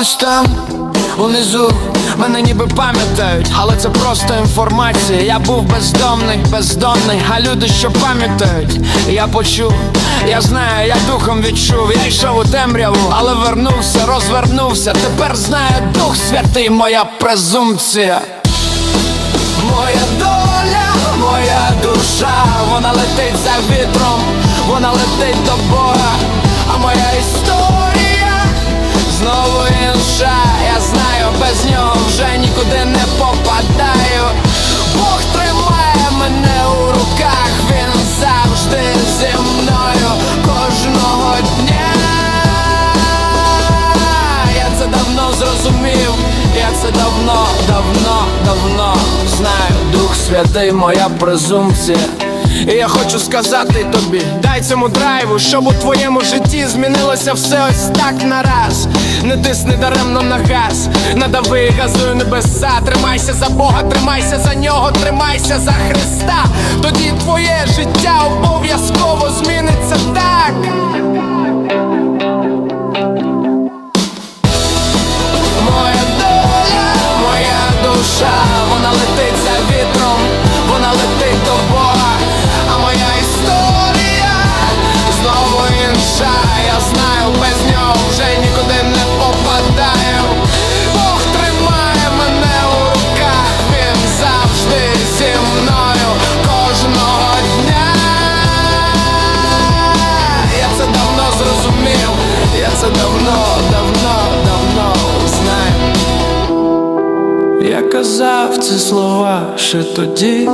Ось там, унизу, мене ніби пам'ятають, але це просто інформація. Я був бездомний, бездомний, а люди, що пам'ятають, я почув, я знаю, я духом відчув, я йшов у темряву, але вернувся, розвернувся. Тепер знаю Дух Святий, моя презумпція. Моя доля, моя душа, вона летить за вітром, вона летить до Бога, вже нікуди не попадаю. Бог тримає мене у руках, він завжди зі мною кожного дня. Я це давно зрозумів, я це давно, давно, давно знаю. Дух святий, моя презумпція. І я хочу сказати тобі, дай цьому драйву, щоб у твоєму житті змінилося все ось так нараз. Не тисни даремно на газ, надави газую небеса. Тримайся за Бога, тримайся за нього, тримайся за Христа. Тоді твоє життя обов'язково зміниться так. Казав ці слова ще тоді,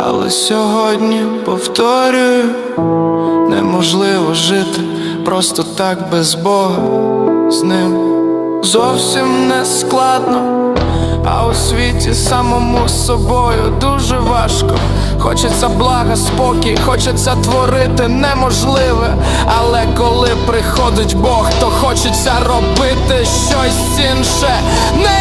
але сьогодні повторюю, неможливо жити просто так без Бога з ним. Зовсім не складно. А у світі самому з собою дуже важко. Хочеться блага, спокій, хочеться творити неможливе. Але коли приходить Бог, то хочеться робити щось інше, неймовірне.